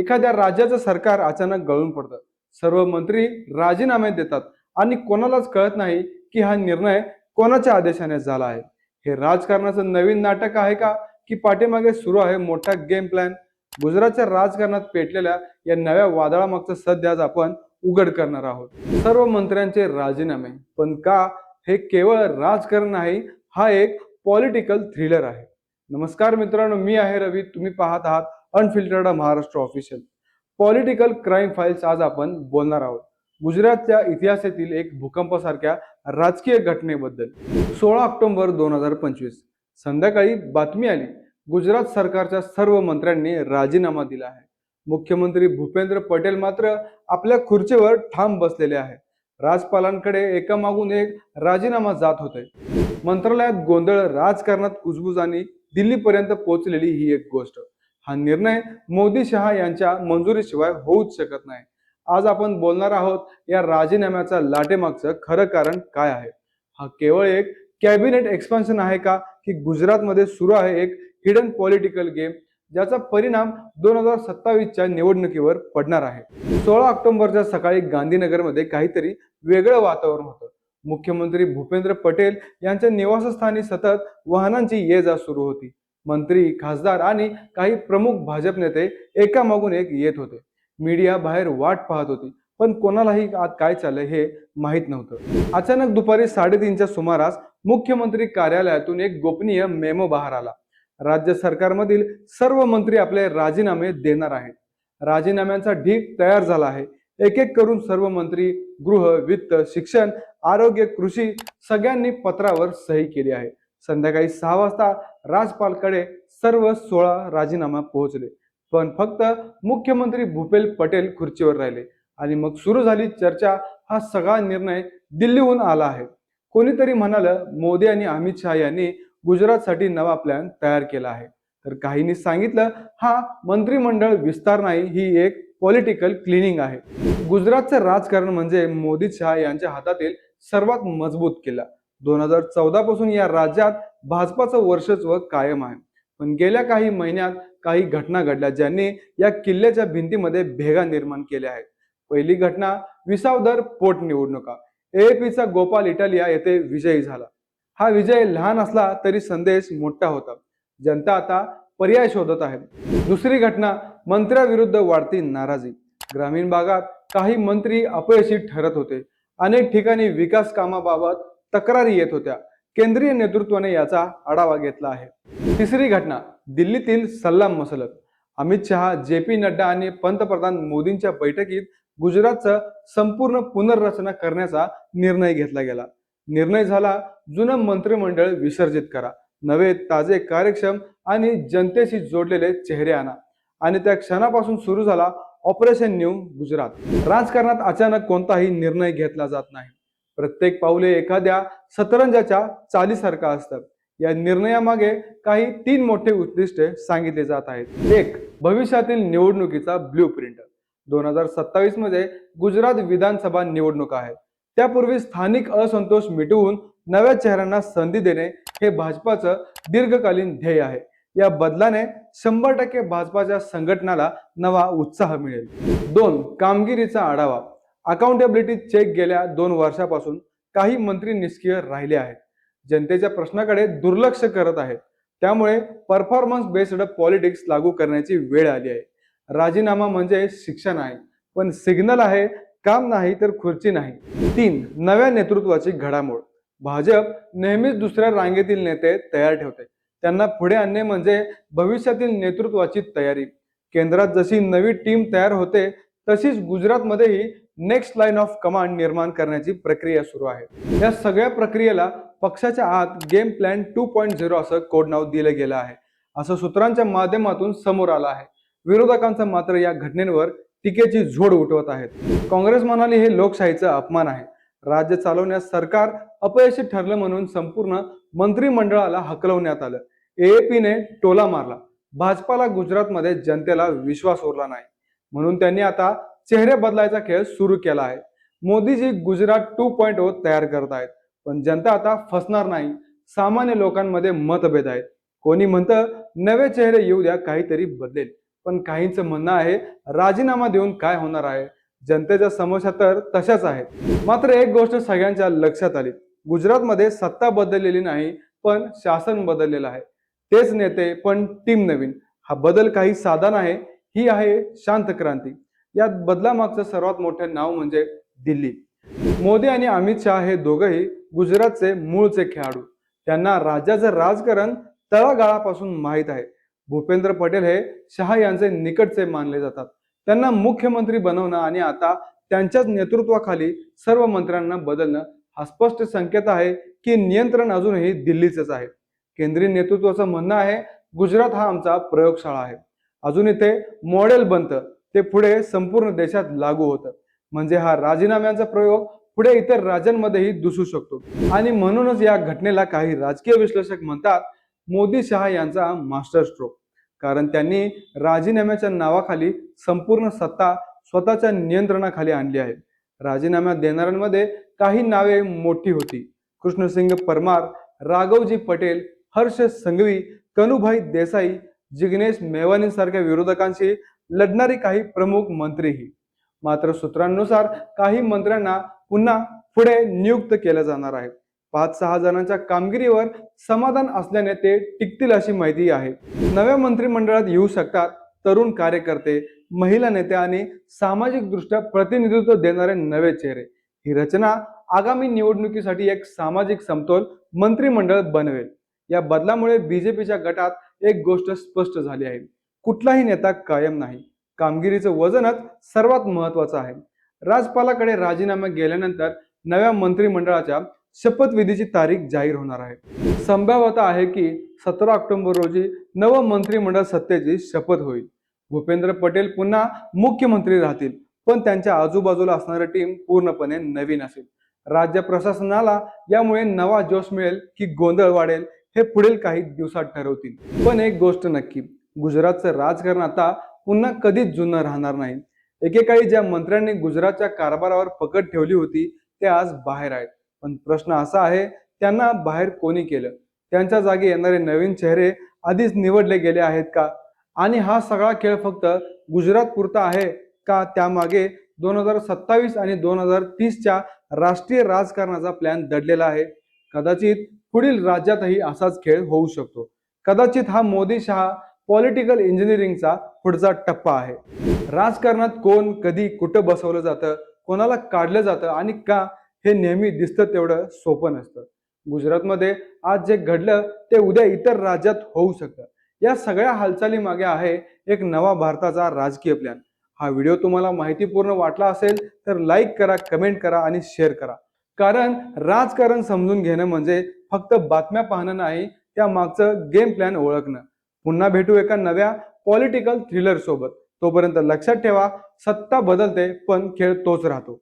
एखाद्या राज्याचं सरकार अचानक गळून पडतं. सर्व मंत्री राजीनामे देतात आणि कोणालाच कळत नाही की हा निर्णय कोणाच्या आदेशाने झाला आहे. हे राजकारणाचं नवीन नाटक आहे का? की पाठीमागे सुरू आहे मोठा गेम प्लॅन गुजरातच्या राजकारणात पेटलेल्या या नव्या वादळामागचं सध्या आज आपण उघड करणार आहोत. सर्व मंत्र्यांचे राजीनामे. पण का? हे केवळ राजकारण नाही हा एक पॉलिटिकल थ्रिलर आहे. नमस्कार मित्रांनो मी आहे रवी. तुम्ही पाहत आहात unfiltered Maharashtra official political crime files आज आपण बोलणार आहोत. गुजरातच्या इतिहासातील एक भूकंपासारख्या राजकीय घटनेबद्दल. सोळा ऑक्टोबर दोन हजार पंचवीस. संध्याकाळी बातमी आली. गुजरात सरकारच्या सर्व मंत्र्यांनी राजीनामा दिला आहे. मुख्यमंत्री भूपेंद्र पटेल मात्र आपल्या खुर्चीवर ठाम बसलेले आहे. राजपालांकडे एकामागून एक राजीनामा जात होते. मंत्रालयात गोंधळ राजकारणात कुजबुज आणि दिल्लीपर्यंत पोहोचलेली ही एक गोष्ट. हा निर्णय मोदी शहा यांच्या मंजुरीशिवाय होऊच शकत नाही. आज आपण बोलणार आहोत या राजीनाम्याचा लाटेमागचं खरं कारण काय आहे? हा केवळ एक कॅबिनेट एक्सपान्शन आहे का? की गुजरातमध्ये सुरू आहे एक हिडन पॉलिटिकल गेम ज्याचा परिणाम दोन हजार सत्तावीसच्या निवडणुकीवर पडणार आहे. सोळा ऑक्टोबरच्या सकाळी गांधीनगरमध्ये काहीतरी वेगळं वातावरण होतं. मुख्यमंत्री भूपेंद्र पटेल यांच्या निवासस्थानी सतत वाहनांची ये जा सुरू होती. मंत्री खासदार आणि काही प्रमुख भाजप नेते एकामागून एक येत होते. मीडिया बाहेर वाट पाहत होती पण कोणालाही आत काय चाललंय हे माहीत नव्हतं. अचानक दुपारी साडेतीनच्या सुमारास मुख्यमंत्री कार्यालयातून एक गोपनीय मेमो बाहेर आला. राज्य सरकारमधील सर्व मंत्री आपले राजीनामे देणार आहेत. राजीनाम्यांचा ढीग तयार झाला आहे. एक एक करून सर्व मंत्री गृह वित्त शिक्षण आरोग्य कृषी सगळ्यांनी पत्रावर सही केली आहे. संध्याकाळी सहा वाजता राजपालकडे सर्व सोळा राजीनामा पोहोचले. पण फक्त मुख्यमंत्री भूपेल पटेल खुर्चीवर राहिले आणि मग सुरू झाली चर्चा हा सगळा निर्णय दिल्लीहून आला आहे. कोणीतरी म्हणालं मोदी आणि अमित शहा यांनी गुजरातसाठी नवा प्लॅन तयार केला आहे. तर काहींनी सांगितलं हा मंत्रिमंडळ विस्तार नाही ही एक पॉलिटिकल क्लिनिंग आहे. गुजरातचं राजकारण म्हणजे मोदी शहा यांच्या हातातील सर्वात मजबूत किल्ला. दोन हजार चौदा पासून या राज्यात भाजपाचं वर्षत्व कायम आहे. पण गेल्या काही महिन्यात काही घटना घडल्या ज्यांनी या किल्ल्याच्या भिंतीमध्ये भेगा निर्माण केल्या आहेत. पहिली घटना विसावदर पोटनिवडणुका एएपीचा गोपाल इटालिया येथे विजयी झाला. हा विजय लहान असला तरी संदेश मोठा होता. जनता आता पर्याय शोधत आहे. दुसरी घटना मंत्र्याविरुद्ध वाढती नाराजी. ग्रामीण भागात काही मंत्री अपयशी ठरत होते. अनेक ठिकाणी विकास कामाबाबत तक्रारी येत होत्या. केंद्रीय नेतृत्वाने याचा आढावा घेतला आहे. तिसरी घटना दिल्लीतील सल्लाम मसलत. अमित शहा जे पी नड्डा आणि पंतप्रधान मोदींच्या बैठकीत गुजरातचं संपूर्ण पुनर्रचना करण्याचा निर्णय घेतला गेला. निर्णय झाला जुनं मंत्रिमंडळ विसर्जित करा. नवे ताजे कार्यक्षम आणि जनतेशी जोडलेले चेहरे आणा. आणि त्या क्षणापासून सुरू झाला ऑपरेशन न्यू गुजरात. राजकारणात अचानक कोणताही निर्णय घेतला जात नाही. प्रत्येक पाऊले एखाद्या सतरंजाच्या चालीसारखा असतात. या निर्णयामागे काही तीन मोठे उद्दिष्टे सांगितले जात आहेत. एक भविष्यातील निवडणुकीचा ब्ल्यू प्रिंट दोन हजार सत्तावीसमध्ये गुजरात विधानसभा निवडणूक आहे. त्यापूर्वी स्थानिक असंतोष मिटवून नव्या चेहऱ्यांना संधी देणे हे भाजपाचं दीर्घकालीन ध्येय आहे. या बदलाने शंभर टक्के भाजपाच्या संघटनाला नवा उत्साह मिळेल. दोन कामगिरीचा आढावा. अकाउंटेबिलिटी चेक गेल्या दोन वर्षापासून काही मंत्री निष्क्रिय राहिले आहेत. जनतेच्या प्रश्नाकडे दुर्लक्ष करत आहेत. त्यामुळे परफॉर्मन्स बेस्ड पॉलिटिक्स लागू करण्याची वेळ आली आहे. राजीनामा म्हणजे शिक्षा नाही पण सिग्नल आहे काम नाही तर खुर्ची नाही. तीन नव्या नेतृत्वाची घडामोड. भाजप नेहमीच दुसऱ्या रांगेतील नेते तयार ठेवते. त्यांना पुढे आणणे म्हणजे भविष्यातील नेतृत्वाची तयारी. केंद्रात जशी नवी टीम तयार होते तशीच गुजरातमध्येही नेक्स्ट लाईन ऑफ कमांड निर्माण करण्याची प्रक्रिया सुरू आहे. या सगळ्या प्रक्रियेला पक्षाच्या आत game plan two point zero असं कोड नाव दिलं गेलं आहे. असं सूत्रांच्या माध्यमातून समोर आलं आहे. विरोधकांचं मात्र या घटनेवर टीकेची झोड उठवत आहेत. काँग्रेस म्हणाली हे लोकशाहीचा अपमान आहे. राज्य चालवण्यास सरकार अपयशी ठरलं म्हणून संपूर्ण मंत्रिमंडळाला हकलवण्यात आलं. एएपीने टोला मारला. भाजपाला गुजरातमध्ये जनतेला विश्वास उरला नाही. म्हणून त्यांनी आता चेहरे बदलायचा खेळ सुरू केला आहे. Modiji Gujarat two point O तयार करत आहेत. पण जनता आता फसणार नाही. सामान्य लोकांमध्ये मतभेद आहेत. कोणी म्हणतं नवे चेहरे येऊ द्या काहीतरी बदलेल. पण काहींचं म्हणणं आहे राजीनामा देऊन काय होणार आहे? जनतेच्या समस्या तर तशाच आहेत. मात्र एक गोष्ट सगळ्यांच्या लक्षात आली. गुजरातमध्ये सत्ता बदललेली नाही पण शासन बदललेलं आहे. तेच नेते पण टीम नवीन. हा बदल काही साधा नाही. ही आहे शांत क्रांती. यात बदलामागचं सर्वात मोठं नाव म्हणजे दिल्ली. मोदी आणि अमित शहा हे दोघंही गुजरातचे मूळचे खेळाडू. त्यांना राज्याचं राजकारण तळागाळापासून माहीत आहे. भूपेंद्र पटेल हे शहा यांचे निकटचे मानले जातात. त्यांना मुख्यमंत्री बनवणं आणि आता त्यांच्याच नेतृत्वाखाली सर्व मंत्र्यांना बदलणं हा स्पष्ट संकेत आहे की नियंत्रण अजूनही दिल्लीचंच आहे. केंद्रीय नेतृत्वाचं म्हणणं आहे गुजरात हा आमचा प्रयोगशाळा आहे. अजून इथे मॉडेल बनतं. ते पुढे संपूर्ण देशात लागू होतं. म्हणजे हा राजीनाम्यांचा प्रयोग पुढे इतर राज्यांमध्येही दिसू शकतो. आणि म्हणूनच या घटनेला काही राजकीय विश्लेषक म्हणतात मोदी शहा यांचा मास्टर स्ट्रोक. कारण त्यांनी राजीनाम्याच्या नावाखाली संपूर्ण सत्ता स्वतःच्या नियंत्रणाखाली आणली आहे. राजीनामा देणाऱ्यांमध्ये काही नावे मोठी होती. कृष्णसिंग परमार राघवजी पटेल हर्ष संघवी कनुभाई देसाई जिग्नेश मेवानीसारख्या विरोधकांशी लढणारी काही प्रमुख मंत्रीही. मात्र सूत्रांनुसार काही मंत्र्यांना पुन्हा पुढे नियुक्त केलं जाणार आहे. पाच सहा जणांच्या कामगिरीवर समाधान असल्याने ते टिकतील अशी माहिती आहे. नव्या मंत्रिमंडळात येऊ शकतात तरुण कार्यकर्ते महिला नेते आणि सामाजिक दृष्ट्या प्रतिनिधित्व देणारे नवे चेहरे. ही रचना आगामी निवडणुकीसाठी एक सामाजिक समतोल मंत्रिमंडळ बनवेल. या बदलामुळे बीजेपीच्या गटात एक गोष्ट स्पष्ट झाली आहे. कुठलाही नेता कायम नाही. कामगिरीचं वजनच सर्वात महत्वाचं आहे. राजपालाकडे राजीनामा गेल्यानंतर नव्या मंत्रिमंडळाच्या शपथविधीची तारीख जाहीर होणार आहे. संभाव्यता आहे की सतरा ऑक्टोबर रोजी नवं मंत्रिमंडळ सत्तेची शपथ होईल. भूपेंद्र पटेल पुन्हा मुख्यमंत्री राहतील पण त्यांच्या आजूबाजूला असणारी टीम पूर्णपणे नवीन असेल. राज्य प्रशासनाला यामुळे नवा जोश मिळेल की गोंधळ वाढेल हे पुढील काही दिवसात ठरवतील. पण एक गोष्ट नक्की गुजरातचं राजकारण आता पुन्हा कधीच जुनं राहणार नाही. एकेकाळी ज्या मंत्र्यांनी गुजरातच्या कारभारावर पकड ठेवली होती ते आज बाहेर आहेत. पण प्रश्न असा आहे त्यांना बाहेर कोणी केलं? त्यांच्या जागी येणारे नवीन चेहरे आधीच निवडले गेले आहेत का? आणि हा सगळा खेळ फक्त गुजरात पुरता आहे का? त्यामागे दोन हजार सत्तावीस आणि दोन हजार तीसच्या राष्ट्रीय राजकारणाचा प्लॅन दडलेला आहे. कदाचित पुढील राज्यातही असाच खेळ होऊ शकतो. कदाचित हा मोदी शहा पॉलिटिकल इंजिनिअरिंगचा पुढचा टप्पा आहे. राजकारणात कोण कधी कुठं बसवलं जातं कोणाला काढलं जातं आणि का हे नेहमी दिसतं तेवढं सोपं नसतं. गुजरातमध्ये आज जे घडलं ते उद्या इतर राज्यात होऊ शकतं. या सगळ्या हालचाली मागे आहे एक नवा भारताचा राजकीय प्लॅन हा व्हिडिओ तुम्हाला माहितीपूर्ण वाटला असेल तर लाईक करा कमेंट करा आणि शेअर करा. कारण राजकारण समजून घेणं म्हणजे फक्त बातम्या पाहणं नाही त्या मागचं गेम प्लॅन ओळखणं. पुन्हा भेटू एका नव्या पॉलिटिकल थ्रिलर सोबत. तोपर्यंत लक्षात ठेवा सत्ता बदलते पण खेळ तोच राहतो.